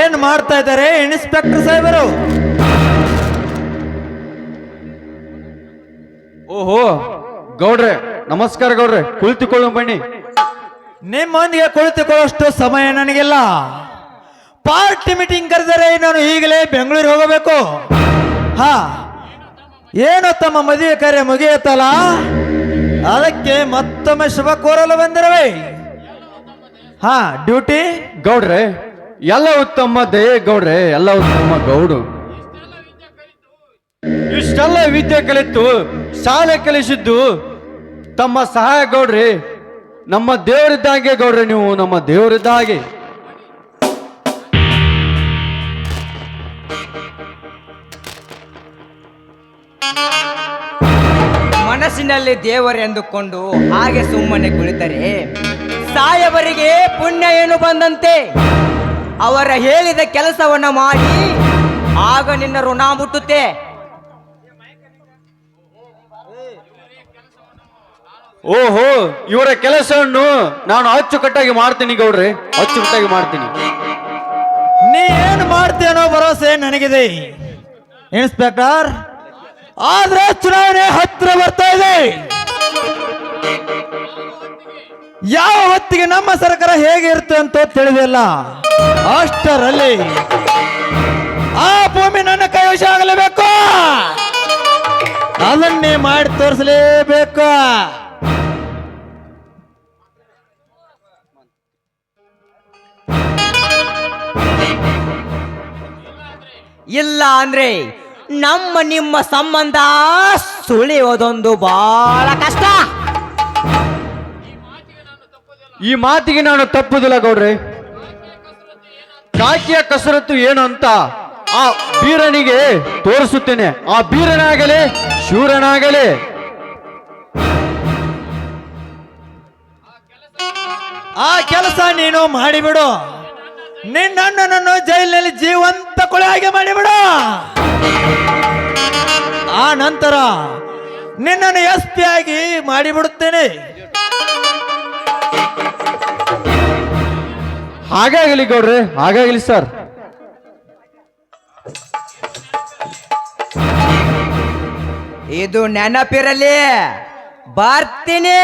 ಏನ್ ಮಾಡ್ತಾ ಇದ್ದಾರೆ ಇನ್ಸ್ಪೆಕ್ಟರ್ ಸಾಹೇಬರು? ಓಹೋ ಗೌಡ್ರೆ ನಮಸ್ಕಾರ ಗೌಡ್ರೆ ಕುಳಿತುಕೊಳ್ಳು ಬನ್ನಿ. ನಿಮ್ಮೊಂದಿಗೆ ಕುಳಿತುಕೊಳ್ಳುವಷ್ಟು ಸಮಯ ನನಗೆಲ್ಲ. ಪಾರ್ಟಿ ಮೀಟಿಂಗ್ ಕರೆದರೆ ನಾನು ಈಗಲೇ ಬೆಂಗಳೂರಿಗೆ ಹೋಗಬೇಕು. ಹಾ ಏನು ತಮ್ಮ ಮದುವೆ ಕಾರ್ಯ ಮುಗಿಯುತ್ತಲ್ಲ? ಅದಕ್ಕೆ ಮತ್ತೊಮ್ಮೆ ಶುಭ ಕೋರಲು ಬಂದಿರವೇ. ಹಾ ಡ್ಯೂಟಿ ಗೌಡ್ರೆ ಎಲ್ಲ ಉತ್ತಮ ದಯೆ ಗೌಡ್ರೆ ಎಲ್ಲ ಉತ್ತಮ ಗೌಡು. ಇಷ್ಟೆಲ್ಲ ವಿದ್ಯೆ ಕಲಿತು, ಶಾಲೆ ಕಲಿಸಿದ್ದು ತಮ್ಮ ಸಹಾಯ ಗೌಡ್ರಿ. ನಮ್ಮ ದೇವರಿದ್ದಾಗೆ ಗೌಡ್ರಿ ನೀವು, ನಮ್ಮ ದೇವರಿದ್ದಾಗೆ. ಮನಸ್ಸಿನಲ್ಲಿ ದೇವರೆಂದುಕೊಂಡು ಹಾಗೆ ಸುಮ್ಮನೆ ಕುಳಿತರೆ, ಸಾಯವರಿಗೆ ಪುಣ್ಯ ಏನು ಬಂದಂತೆ? ಅವರ ಹೇಳಿದ ಕೆಲಸವನ್ನ ಮಾಡಿ ಆಗ ನಿನ್ನ ಋಣ ಮುಟ್ಟುತ್ತೆ. ಓಹೋ ಇವರ ಕೆಲಸವನ್ನು ನಾನು ಅಚ್ಚುಕಟ್ಟಾಗಿ ಮಾಡ್ತೀನಿ ಗೌಡ್ರಿ ಅಚ್ಚುಕಟ್ಟಾಗಿ ಮಾಡ್ತೀನಿ. ನೀ ಏನು ಮಾಡ್ತೇನೋ ಭರವಸೆ ನನಗಿದೆ. ಇನ್ಸ್ಪೆಕ್ಟರ್ ಆದ್ರೆ ಚುನಾವಣೆ ಹತ್ತಿರ ಬರ್ತಾ ಇದೆ. ಯಾವ ಹೊತ್ತಿಗೆ ನಮ್ಮ ಸರ್ಕಾರ ಹೇಗೆ ಇರುತ್ತೆ ಅಂತ ತಿಳಿದಿಲ್ಲ ಅಷ್ಟರಲ್ಲಿ ಆ ಭೂಮಿ ನನ್ನ ಕೈವಶ ಆಗಲೇಬೇಕು. ಅದನ್ನೇ ಮಾಡಿ ತೋರಿಸಲೇಬೇಕು. ಇಲ್ಲ ಅಂದ್ರೆ ನಮ್ಮ ನಿಮ್ಮ ಸಂಬಂಧ ಸುಳಿಯೋದೊಂದು ಬಹಳ ಕಷ್ಟ. ಈ ಮಾತಿಗೆ ನಾನು ತಪ್ಪುದಿಲ್ಲ ಗೌಡ್ರಿ. ಕಾಕಿಯ ಕಸರತ್ತು ಏನು ಅಂತ ಆ ಬೀರನಿಗೆ ತೋರಿಸುತ್ತೇನೆ. ಆ ಬೀರನಾಗಲಿ, ಶೂರನಾಗಲಿ. ಆ ಕೆಲಸ ನೀನು ಮಾಡಿಬಿಡು. ನಿನ್ನಣ್ಣನನ್ನು ಜೈಲಿನಲ್ಲಿ ಜೀವಂತ ಕೊಳೆ ಹಾಗೆ ಮಾಡಿಬಿಡು. ಆ ನಂತರ ನಿನ್ನನ್ನು ಎಸ್ ಮಾಡಿಬಿಡುತ್ತೇನೆ. ಹಾಗಾಗಲಿ ಗೌಡ್ರೆ ಹಾಗಾಗಲಿ ಸರ್ ಇದು ನೆನಪಿರಲಿ ಬರ್ತೀನಿ.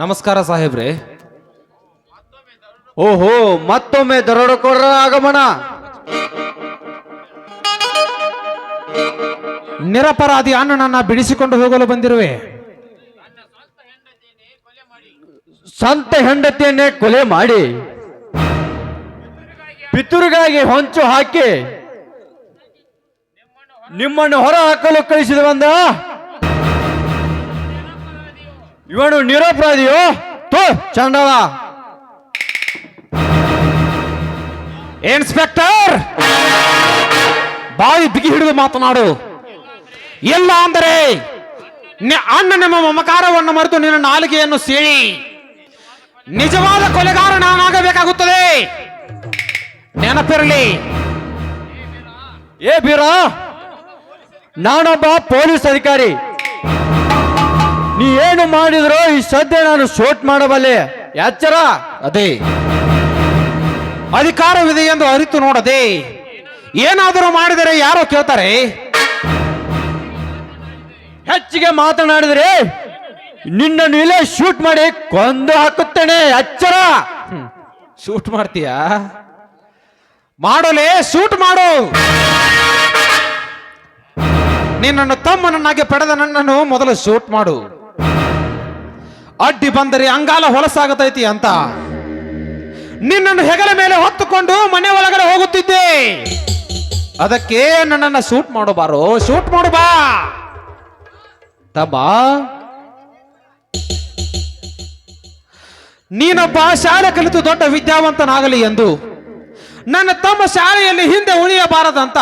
ನಮಸ್ಕಾರ ಸಾಹೇಬ್ರೆ. ಓಹೋ ಮತ್ತೊಮ್ಮೆ ದರೋಡೆಕೋರರ ಆಗಮನ. ನಿರಪರಾಧಿ ಅಣ್ಣನನ್ನ ಬಿಡಿಸಿಕೊಂಡು ಹೋಗಲು ಬಂದಿರುವೆ. ಸಂತ ಹೆಂಡತಿಯನ್ನೇ ಕೊಲೆ ಮಾಡಿ ಪಿತುರಿಗಾಗಿ ಹೊಂಚು ಹಾಕಿ ನಿಮ್ಮನ್ನು ಹೊರ ಹಾಕಲು ಕಳಿಸಿದ ಬಂದ ಇವನು ನಿರಪರಾಧಿಯೋ? ತೋ ಚಂಡವ. ಇನ್ಸ್ಪೆಕ್ಟರ್ ಬಾಯಿ ಬಿಗಿ ಹಿಡಿದು ಮಾತನಾಡು. ಇಲ್ಲ ಅಂದರೆ ಅಣ್ಣ ನಿಮ್ಮ ಮಮಕಾರವನ್ನು ಮರೆತು ನಿನ್ನ ನಾಲಿಗೆಯನ್ನು ಸೇರಿ ನಿಜವಾದ ಕೊಲೆಗಾರ ನಾನಾಗಬೇಕಾಗುತ್ತದೆ. ನೆನಪಿರಲಿ. ಏ ಬೀರ ನಾನೊಬ್ಬ ಪೊಲೀಸ್ ಅಧಿಕಾರಿ. ನೀ ಏನು ಮಾಡಿದ್ರು ಈ ಸದ್ಯ ನಾನು ಶೋಟ್ ಮಾಡಬಲ್ಲೆ. ಎಚ್ಚರ ಅದೇ. ಅಧಿಕಾರವಿದೆ ಎಂದು ಅರಿತು ನೋಡದೆ ಏನಾದರೂ ಮಾಡಿದರೆ ಯಾರೋ ಕೇಳ್ತಾರೆ? ಹೆಚ್ಚಿಗೆ ಮಾತನಾಡಿದ್ರೆ ನಿನ್ನನ್ನು ಇಲ್ಲೇ ಶೂಟ್ ಮಾಡಿ ಕೊಂದು ಹಾಕುತ್ತೇನೆ ಎಚ್ಚರ ಶೂಟ್ ಮಾಡ್ತೀಯ? ಮಾಡೋಲೆ ಶೂಟ್ ಮಾಡು. ನಿನ್ನನ್ನು ತಮ್ಮನನ್ನಾಗಿ ಪಡೆದ ನನ್ನನ್ನು ಮೊದಲು ಶೂಟ್ ಮಾಡು. ಅಡ್ಡಿ ಬಂದರೆ ಅಂಗಾಲ ಹೊಲಸಾಗತೈತಿ ಅಂತ. ನಿನ್ನನ್ನು ಹೆಗಲ ಮೇಲೆ ಹೊತ್ತುಕೊಂಡು ಮನೆ ಒಳಗಡೆ ಹೋಗುತ್ತಿದ್ದೆ. ಅದಕ್ಕೆ ನನ್ನನ್ನು ಶೂಟ್ ಮಾಡು ಬಾರೋ. ಶೂಟ್ ಮಾಡು ಬಾ. ತಮ್ಮ ನೀನೊಬ್ಬ ಶಾಲೆ ಕಲಿತು ದೊಡ್ಡ ವಿದ್ಯಾವಂತನಾಗಲಿ ಎಂದು. ನನ್ನ ತಮ್ಮ ಶಾಲೆಯಲ್ಲಿ ಹಿಂದೆ ಉಳಿಯಬಾರದಂತ.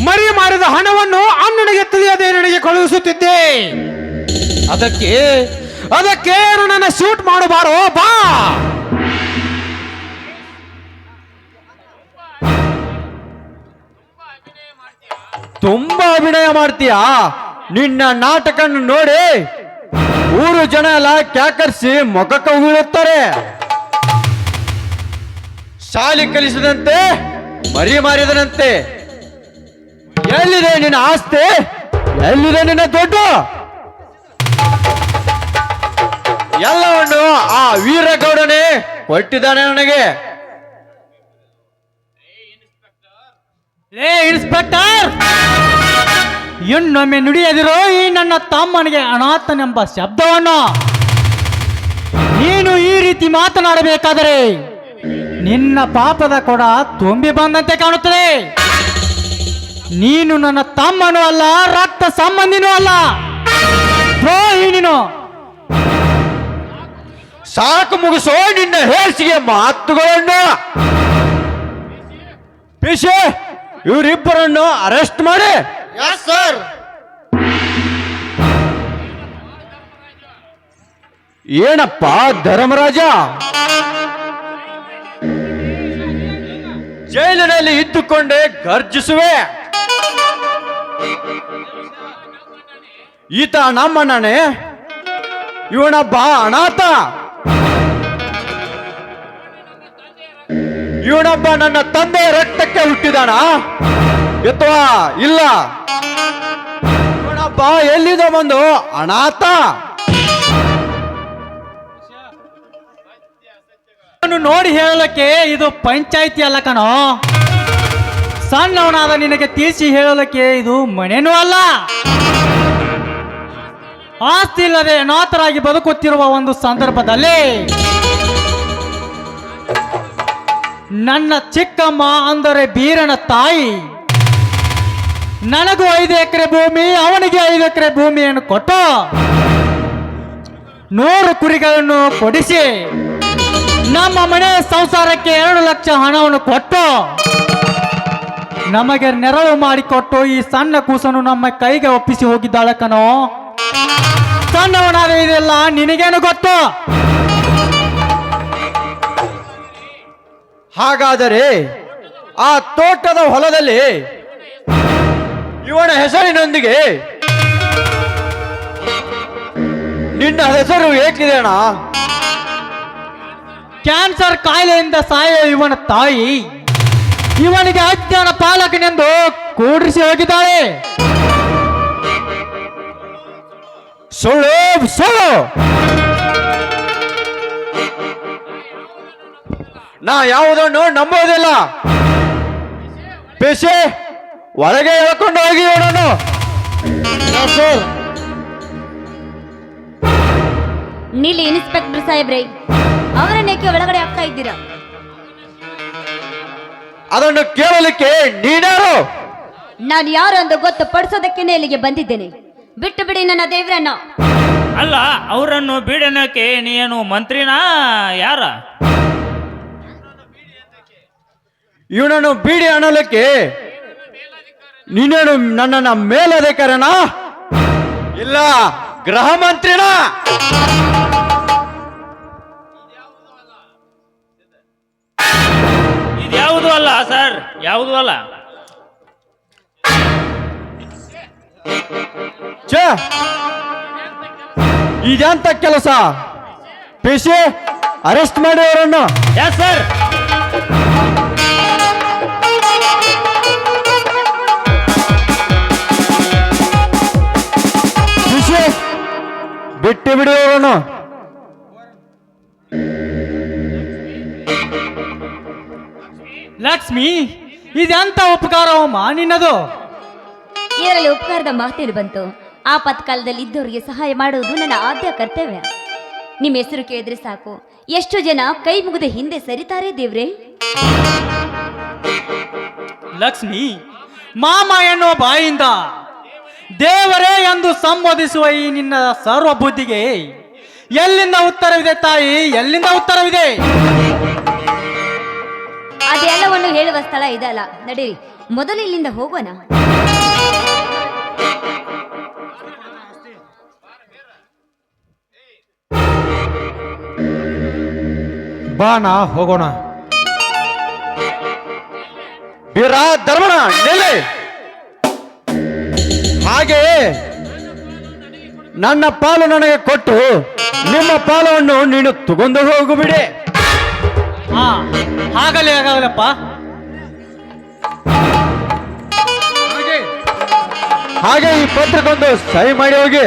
ಮರಿ ಮಾರಿದ ಹಣವನ್ನು ಅಣ್ಣನಿಗೆ ತಿಳಿಯದೆ ನನಗೆ ಕಳುಹಿಸುತ್ತಿದ್ದೆ. ಅದಕ್ಕೆ ಅದಕ್ಕೆ ನನ್ನ ಶೂಟ್ ಮಾಡಬಾರೋ, ಬಾ. ತುಂಬಾ ಅಭಿನಯ ಮಾಡ್ತೀಯಾ? ನಿನ್ನ ನಾಟಕ ನೋಡಿ ಊರು ಜನ ಎಲ್ಲ ಕ್ಯಾಕರ್ಸಿ ಮೊಗಕ್ಕೆ ಉಗುಳುತ್ತಾರೆ. ಶಾಲೆ ಕಲಿಸಿದಂತೆ, ಮರಿ ಮಾರಿದನಂತೆ. ಎಲ್ಲಿದೆ ನಿನ್ನ ಆಸ್ತಿ? ಎಲ್ಲಿದೆ ನಿನ್ನ ದೊಡ್ಡ? ಎಲ್ಲವನ್ನು ಆ ವೀರಗೌಡನೇ ಕೊಟ್ಟಿದ್ದಾನೆ ನನಗೆ. ಇನ್ಸ್ಪೆಕ್ಟರ್! ಇನ್ನೊಮ್ಮೆ ನುಡಿಯದಿರೋ ಈ ನನ್ನ ತಮ್ಮನಿಗೆ ಅನಾಥನೆಂಬ ಶಬ್ದವನ್ನು ನೀನು ಈ ರೀತಿ ಮಾತನಾಡಬೇಕಾದರೆ ನಿನ್ನ ಪಾಪದ ಕೊಡ ತುಂಬಿ ಬಂದಂತೆ ಕಾಣುತ್ತದೆ. ನೀನು ನನ್ನ ತಮ್ಮನೂ ಅಲ್ಲ, ರಕ್ತ ಸಂಬಂಧಿನೂ ಅಲ್ಲ. ನೀನು ಸಾಕು ಮುಗಿಸೋ, ನಿನ್ನ ಹೇಸಿಗೆ ಮಾತುಗಳನ್ನು. ಪಿಶೆ, ಇವರಿಬ್ಬರನ್ನು ಅರೆಸ್ಟ್ ಮಾಡಿ. ಸರ್ ಏನಪ್ಪ, ಧರ್ಮರಾಜ? ಜೈಲಿನಲ್ಲಿ ಇದ್ದುಕೊಂಡೇ ಗರ್ಜಿಸುವೆ. ಈತ ನಮ್ಮಣ್ಣನೇ. ಇವನೊಬ್ಬ ಅನಾಥ. ಇವನೊಬ್ಬ ನನ್ನ ತಂದೆ ರಕ್ತಕ್ಕೆ ಹುಟ್ಟಿದಾನ? ಅಥವಾ ಇಲ್ಲ. ನೋಡಪ್ಪ, ಎಲ್ಲಿದ ಬಂದು? ಅನಾಥ. ನೋಡಿ ಹೇಳಲಿಕ್ಕೆ ಇದು ಪಂಚಾಯಿತಿ ಅಲ್ಲ ಕಣೋ. ಸಣ್ಣವನಾದ ನಿನಗೆ ತೀರ್ಸಿ ಹೇಳಲಿಕ್ಕೆ ಇದು ಮನೆನೂ ಅಲ್ಲ. ಆಸ್ತಿ ಇಲ್ಲದೆ ಅನಾಥರಾಗಿ ಬದುಕುತ್ತಿರುವ ಒಂದು ಸಂದರ್ಭದಲ್ಲಿ ನನ್ನ ಚಿಕ್ಕಮ್ಮ ಅಂದರೆ ಬೀರನ ತಾಯಿ ನನಗೂ ಐದು ಎಕರೆ ಭೂಮಿ, ಅವನಿಗೆ ಐದು ಎಕರೆ ಭೂಮಿಯನ್ನು ಕೊಟ್ಟು ನೂರು ಕುರಿಗಳನ್ನು ಕೊಡಿಸಿ ನಮ್ಮ ಮನೆ ಸಂಸಾರಕ್ಕೆ ಎರಡು ಲಕ್ಷ ಹಣವನ್ನು ಕೊಟ್ಟು ನಮಗೆ ನೆರವು ಮಾಡಿಕೊಟ್ಟು ಈ ಸಣ್ಣ ಕೂಸನ್ನು ನಮ್ಮ ಕೈಗೆ ಒಪ್ಪಿಸಿ ಹೋಗಿದ್ದಾಳೆ ಕಣೋ. ಸಣ್ಣವನಾದ ಇದೆಲ್ಲ ನಿನಗೇನು ಗೊತ್ತು? ಹಾಗಾದರೆ ಆ ತೋಟದ ಹೊಲದಲ್ಲಿ ಇವನ ಹೆಸರಿನೊಂದಿಗೆ ನಿನ್ನ ಹೆಸರು ಏಕಿದೆ ಅಣ್ಣ ಕ್ಯಾನ್ಸರ್ ಕಾಯಿಲೆಯಿಂದ ಸಾಯೋ ಇವನ ತಾಯಿ ಇವನಿಗೆ ಅಜ್ಞಾನ ಪಾಲಕನೆಂದು ಕೂಡಿಸಿ ಹೋಗಿದ್ದಾಳೆ. ಸುಳ್ಳು ಸುಳ್ಳು. ನಾ ಯಾವುದನ್ನು ನಂಬೋದಿಲ್ಲ ಪೇಶೆ ಒಳಗೆ ಹೇಳ್ಕೊಂಡು ಹೋಗಿ ನಾನು ನೀಲಿ ಇನ್ಸ್ಪೆಕ್ಟರ್ ಸಾಹೇಬ್ರೆ ಅವರನ್ನೇಕೆ ಒಳಗಡೆ ಹಾಕ್ತಾ ಇದ್ದೀರಾ? ಅದನ್ನು ಕೇಳಲಿಕ್ಕೆ ನೀನಾರು ನಾನು ಯಾರು ಅಂತ ಗೊತ್ತು ಪಡಿಸೋದಕ್ಕೇನೆ ಇಲ್ಲಿಗೆ ಬಂದಿದ್ದೇನೆ. ಬಿಟ್ಟು ಬಿಡಿ ನನ್ನ ದೇವ್ರನ್ನ. ಅಲ್ಲ ಅವರನ್ನು ಬೀಡನಕ್ಕೆ ನೀನು ಮಂತ್ರಿನಾ ಯಾರ? ಇವನನ್ನು ಬೀಡಿ ಅನ್ನಲಿಕ್ಕೆ ನೀನೇನು ನನ್ನನ್ನ ಮೇಲಧಿಕಾರನ ಇಲ್ಲ ಗೃಹ ಮಂತ್ರಿನ? ಇದ್ಯಾವುದು ಅಲ್ಲ ಸರ್ ಯಾವುದು ಅಲ್ಲ. ಛೇ! ಇದೆಂತ ಕೆಲಸ? ಪೇಶೆ ಅರೆಸ್ಟ್ ಮಾಡಿ ಅವರನ್ನು ಸರ್? ಲಕ್ಷ್ಮಿ ಇದೆಂತ ಉಪಕಾರವಮ್ಮ ನಿನ್ನದು? ಇದರಲ್ಲಿ ಉಪಕಾರದ ಮಾತೇನು ಬಂತು? ಆಪತ್ಕಾಲದಲ್ಲಿ ಇದ್ದವರಿಗೆ ಸಹಾಯ ಮಾಡುವುದು ನನ್ನ ಆದ್ಯ ಕರ್ತವ್ಯ. ನಿಮ್ಮ ಹೆಸರು ಕೇಳಿದ್ರೆ ಸಾಕು. ಎಷ್ಟು ಜನ ಕೈ ಮುಗಿದ ಹಿಂದೆ ಸರಿತಾರೆ ದೇವ್ರೆ? ಲಕ್ಷ್ಮಿ ಮಾಮ ಎನ್ನುವ ಬಾಯಿಂದ ದೇವರೇ ಎಂದು ಸಂಬೋಧಿಸುವ ಈ ನಿನ್ನ ಸರ್ವ ಬುದ್ಧಿಗೆ ಎಲ್ಲಿಂದ ಉತ್ತರವಿದೆ ತಾಯಿ? ಎಲ್ಲಿಂದ ಉತ್ತರವಿದೆ? ಅದೆಲ್ಲವನ್ನು ಹೇಳುವ ಸ್ಥಳ ಇದಲ್ಲ. ನಡೀರಿ. ಮೊದಲು ಇಲ್ಲಿಂದ ಹೋಗೋಣ. ಬಾಣ ಹೋಗೋಣ. ಬೀರ ಧರ್ಮಣ ನೆಲೆ. ಹಾಗೆ ನನ್ನ ಪಾಲು ನನಗೆ ಕೊಟ್ಟು ನಿಮ್ಮ ಪಾಲವನ್ನು ನೀನು ತಗೊಂಡು ಹೋಗು ಬಿಡಿ. ಹಾ ಹಾಗಲೇ ಆಗಲ್ಲಪ್ಪ. ಹಾಗೆ ಈ ಪತ್ರಕ್ಕೊಂದು ಸಹಿ ಮಾಡಿ ಹೋಗಿ.